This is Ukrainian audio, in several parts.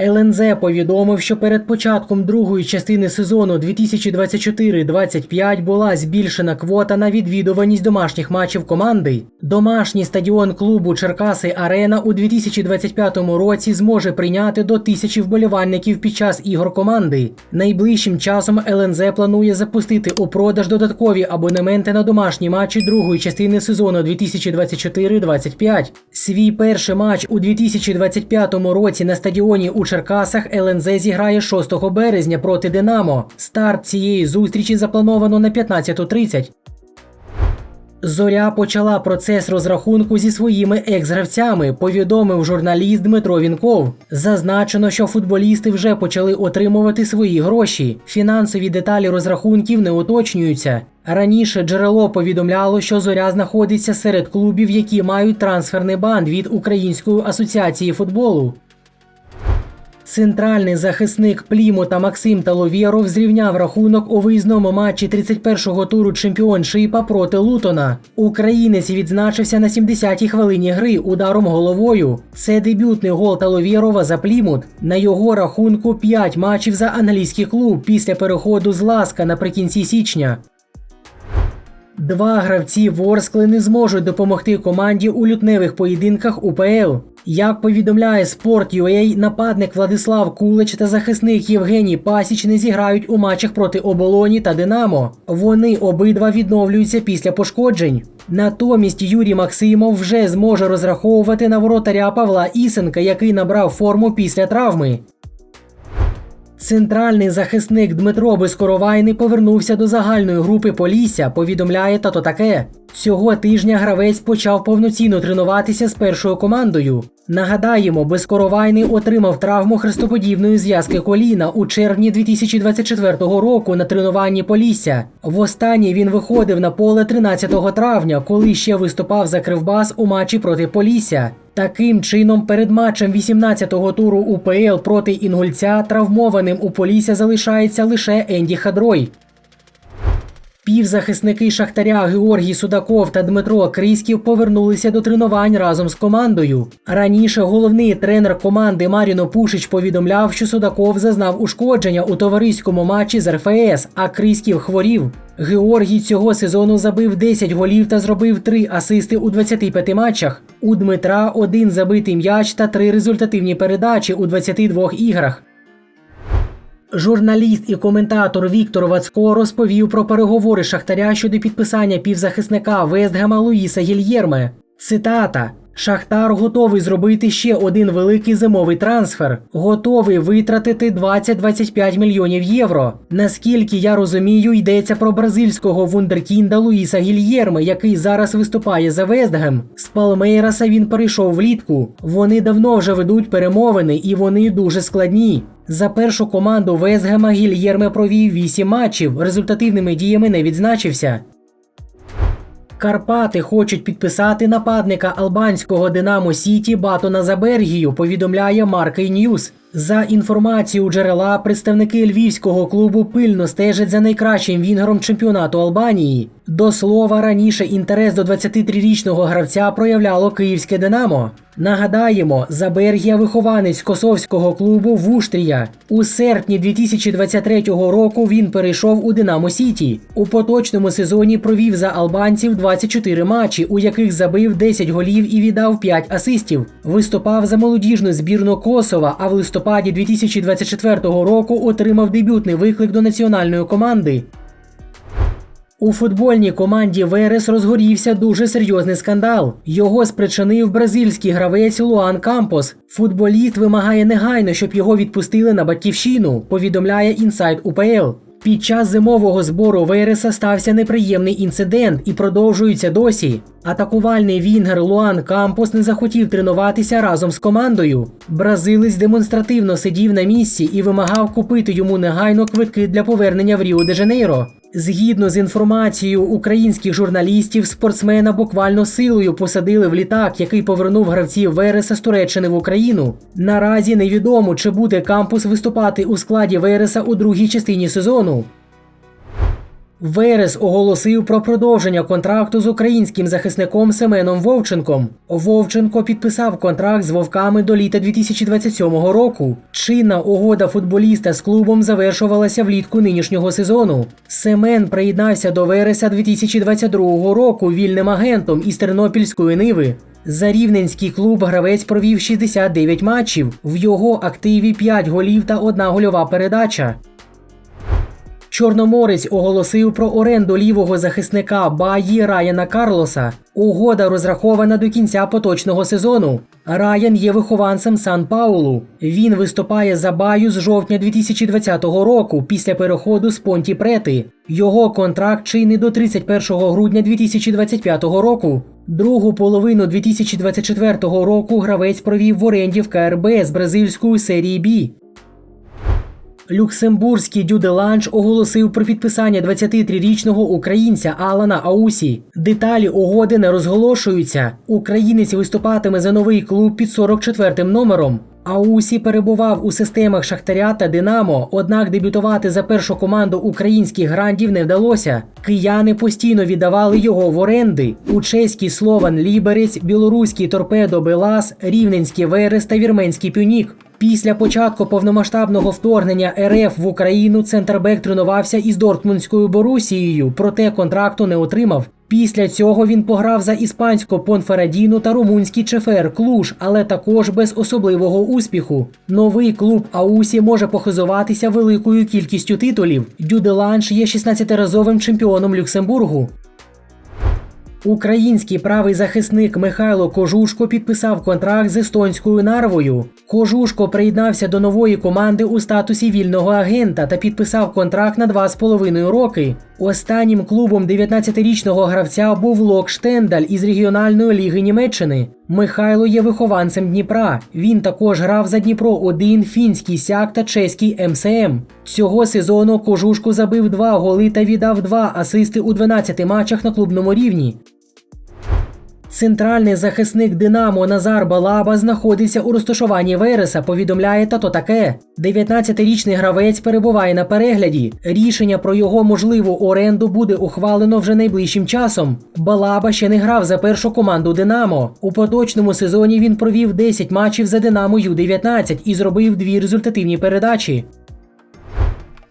ЛНЗ повідомив, що перед початком другої частини сезону 2024-25 була збільшена квота на відвідуваність домашніх матчів команди. Домашній стадіон клубу Черкаси Арена у 2025 році зможе прийняти до тисячі вболівальників під час ігор команди. Найближчим часом ЛНЗ планує запустити у продаж додаткові абонементи на домашні матчі другої частини сезону 2024-25. Свій перший матч у 2025 році на стадіоні у Черкасах ЛНЗ зіграє 6 березня проти Динамо. Старт цієї зустрічі заплановано на 15.30. Зоря почала процес розрахунку зі своїми екс-гравцями, повідомив журналіст Дмитро Вінков. Зазначено, що футболісти вже почали отримувати свої гроші. Фінансові деталі розрахунків не уточнюються. Раніше джерело повідомляло, що зоря знаходиться серед клубів, які мають трансферний бан від Української асоціації футболу. Центральний захисник Плімута Максим Таловєров зрівняв рахунок у виїзному матчі 31-го туру чемпіоншипа проти Лутона. Українець відзначився на 70-й хвилині гри ударом головою. Це дебютний гол Таловєрова за Плімут. На його рахунку 5 матчів за англійський клуб після переходу з Ласка наприкінці січня. Два гравці Ворскли не зможуть допомогти команді у лютневих поєдинках УПЛ. Як повідомляє Sport.ua, нападник Владислав Кулич та захисник Євгеній Пасіч не зіграють у матчах проти Оболоні та Динамо. Вони обидва відновлюються після пошкоджень. Натомість Юрій Максимов вже зможе розраховувати на воротаря Павла Ісенка, який набрав форму після травми. Центральний захисник Дмитро Бескоровайний повернувся до загальної групи Полісся, повідомляє тато таке. Цього тижня гравець почав повноцінно тренуватися з першою командою. Нагадаємо, Безкоровайний отримав травму хрестоподібної зв'язки коліна у червні 2024 року на тренуванні Полісся. Востаннє він виходив на поле 13 травня, коли ще виступав за Кривбас у матчі проти Полісся. Таким чином, перед матчем 18-го туру УПЛ проти Інгульця травмованим у Полісся залишається лише Енді Хадрой. Півзахисники Шахтаря Георгій Судаков та Дмитро Криськів повернулися до тренувань разом з командою. Раніше головний тренер команди Маріно Пушич повідомляв, що Судаков зазнав ушкодження у товариському матчі з РФС, а Криськів хворів. Георгій цього сезону забив 10 голів та зробив 3 асисти у 25 матчах. У Дмитра один забитий м'яч та 3 результативні передачі у 22 іграх. Журналіст і коментатор Віктор Вацко розповів про переговори Шахтаря щодо підписання півзахисника Вестгема Луїса Гільєрме. Цитата. Шахтар готовий зробити ще один великий зимовий трансфер, готовий витратити 20-25 мільйонів євро. Наскільки я розумію, йдеться про бразильського вундеркінда Луїса Гільєрме, який зараз виступає за Вестгем. З Палмейраса він перейшов влітку. Вони давно вже ведуть перемовини, і вони дуже складні. За першу команду Весгема Гільєрме провів 8 матчів, результативними діями не відзначився. Карпати хочуть підписати нападника албанського Динамо Сіті Батона Забергію, повідомляє Маркей Ньюс. За інформацією джерела, представники львівського клубу пильно стежать за найкращим вінгером чемпіонату Албанії. До слова, раніше інтерес до 23-річного гравця проявляло київське Динамо. Нагадаємо, Забергія вихованець косовського клубу Вуштрія. У серпні 2023 року він перейшов у Динамо Сіті. У поточному сезоні провів за албанців 24 матчі, у яких забив 10 голів і віддав 5 асистів. Виступав за молодіжну збірну Косова, а в листопаді 2024 року отримав дебютний виклик до національної команди. У футбольній команді Верес розгорівся дуже серйозний скандал. Його спричинив бразильський гравець Луан Кампос. Футболіст вимагає негайно, щоб його відпустили на батьківщину. Повідомляє інсайт УПЛ. Під час зимового збору Вереса стався неприємний інцидент і продовжується досі. Атакувальний вінгер Луан Кампос не захотів тренуватися разом з командою. Бразилець демонстративно сидів на місці і вимагав купити йому негайно квитки для повернення в Ріо де Жанейро. Згідно з інформацією українських журналістів, спортсмена буквально силою посадили в літак, який повернув гравців Вереса з Туреччини в Україну. Наразі невідомо, чи буде кампус виступати у складі Вереса у другій частині сезону. Верес оголосив про продовження контракту з українським захисником Семеном Вовченком. Вовченко підписав контракт з вовками до літа 2027 року. Чинна угода футболіста з клубом завершувалася влітку нинішнього сезону. Семен приєднався до Вереса 2022 року вільним агентом із Тернопільської Ниви. За рівненський клуб гравець провів 69 матчів. В його активі 5 голів та одна гольова передача. Чорноморець оголосив про оренду лівого захисника Баї Раяна Карлоса. Угода розрахована до кінця поточного сезону. Раян є вихованцем Сан Паулу. Він виступає за Баю з жовтня 2020 року після переходу з Понті Прети. Його контракт чинний до 31 грудня 2025 року. Другу половину 2024 року гравець провів в оренді в КРБ з бразильської серії Бі. Люксембурзький Дюделанж оголосив про підписання 23-річного українця Алана Аусі. Деталі угоди не розголошуються. Українець виступатиме за новий клуб під 44-м номером. Аусі перебував у системах Шахтаря та Динамо, однак дебютувати за першу команду українських грандів не вдалося. Кияни постійно віддавали його в оренди. У чеський Слован Ліберець, білоруський торпедо Белас, рівненський Верес та вірменський Пюнік. Після початку повномасштабного вторгнення РФ в Україну центрбек тренувався із Дортмундською Борусією, проте контракту не отримав. Після цього він пограв за іспанську Понферадіну та румунський Чефер Клуж, але також без особливого успіху. Новий клуб Аусі може похизуватися великою кількістю титулів. Дюделанж є 16-разовим чемпіоном Люксембургу. Український правий захисник Михайло Кожушко підписав контракт з естонською нарвою. Кожушко приєднався до нової команди у статусі вільного агента та підписав контракт на 2,5 роки. Останнім клубом 19-річного гравця був Лок Штендаль із регіональної ліги Німеччини. Михайло є вихованцем Дніпра. Він також грав за Дніпро 1 фінський сяк та чеський МСМ. Цього сезону кожушку забив два голи та віддав два асисти у 12 матчах на клубному рівні. Центральний захисник Динамо Назар Балаба знаходиться у розташуванні Вереса, повідомляє тато таке. 19-річний гравець перебуває на перегляді. Рішення про його можливу оренду буде ухвалено вже найближчим часом. Балаба ще не грав за першу команду Динамо. У поточному сезоні він провів 10 матчів за Динамо Ю-19 і зробив дві результативні передачі.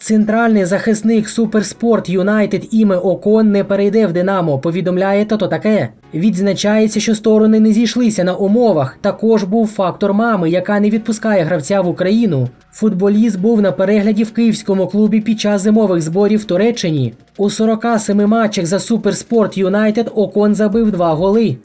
Центральний захисник Суперспорт Юнайтед Іме Окон не перейде в Динамо, повідомляє тато таке. Відзначається, що сторони не зійшлися на умовах. Також був фактор мами, яка не відпускає гравця в Україну. Футболіст був на перегляді в київському клубі під час зимових зборів в Туреччині. У 47 матчах за Суперспорт Юнайтед Окон забив два голи.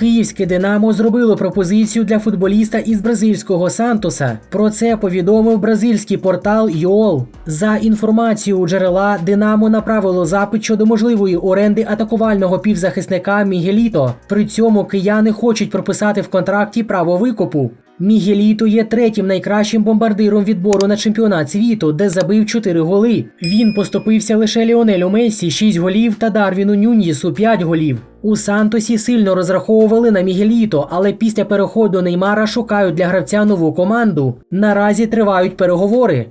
Київське Динамо зробило пропозицію для футболіста із бразильського Сантоса. Про це повідомив бразильський портал Йол. За інформацією джерела, Динамо направило запит щодо можливої оренди атакувального півзахисника Мігеліто. При цьому кияни хочуть прописати в контракті право викупу. Мігеліто є третім найкращим бомбардиром відбору на чемпіонат світу, де забив 4 голи. Він поступився лише Ліонелю Месі 6 голів та Дарвіну Нюньєсу 5 голів. У Сантосі сильно розраховували на Мігеліто, але після переходу Неймара шукають для гравця нову команду. Наразі тривають переговори.